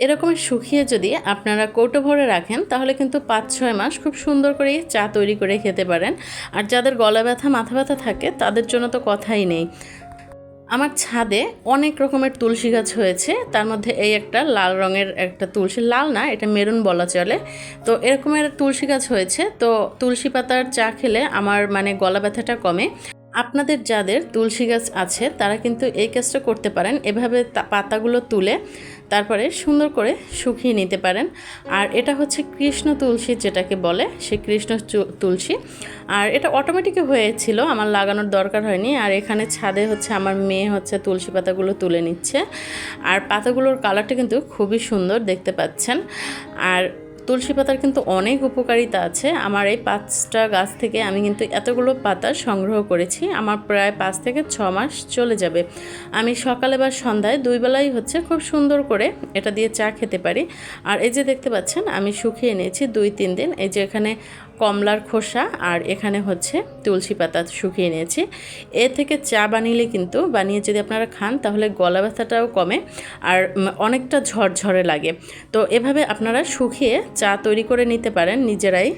এরকম শুকিয়ে যদি আপনারা কৌটো ভরে রাখেন, তাহলে কিন্তু পাঁচ, ছয় মাস খুব সুন্দর করে চা তৈরি করে খেতে পারেন। আর যাদের গলা ব্যথা, মাথা ব্যথা থাকে, তাদের জন্য তো কথাই নেই। আমার ছাদে অনেক রকমের তুলসী গাছ হয়েছে। তার মধ্যে এই একটা লাল রঙের একটা তুলসী, লাল না, এটা মেরুন বলা চলে। তো এরকমের তুলসী গাছ হয়েছে। তো তুলসী পাতার চা খেলে আমার মানে গলা ব্যথাটা কমে। আপনাদের যাদের তুলসী গাছ আছে, তারা কিন্তু এই কাজটা করতে পারেন। এভাবে পাতাগুলো তুলে তারপরে সুন্দর করে শুকিয়ে নিতে পারেন। আর এটা হচ্ছে কৃষ্ণ তুলসী যেটাকে বলে, সেই কৃষ্ণ তুলসী। আর এটা অটোমেটিক হয়েছিল, আমার লাগানোর দরকার হয়নি। আর এখানে ছাদে হচ্ছে আমার মেয়ে হচ্ছে তুলসী পাতাগুলো তুলে নিচ্ছে। আর পাতাগুলোর কালারটা কিন্তু খুবই সুন্দর দেখতে পাচ্ছেন। আর তুলসী পাতার কিন্তু অনেক উপকারিতা আছে। আমার এই পাঁচটা গাছ থেকে আমি কিন্তু এতগুলো পাতা সংগ্রহ করেছি। আমার প্রায় পাঁচ থেকে ছ মাস চলে যাবে। আমি সকালে বা সন্ধ্যায় দুই বেলাই হচ্ছে খুব সুন্দর করে এটা দিয়ে চা খেতে পারি। আর এই যে দেখতে পাচ্ছেন, আমি শুকিয়ে নিয়েছি দুই, তিন দিন। এই যে এখানে কমলার খোসা আর এখানে হচ্ছে তুলসী পাতা শুকিয়ে নিয়েছি। এ থেকে চা বানিয়ে কিন্তু, বানিয়ে যদি আপনারা খান, তাহলে গলা ব্যথাটাও কমে আর অনেকটা ঝরঝরে লাগে। তো এভাবে আপনারা শুকিয়ে চা তৈরি করে নিতে পারেন নিজেরাই।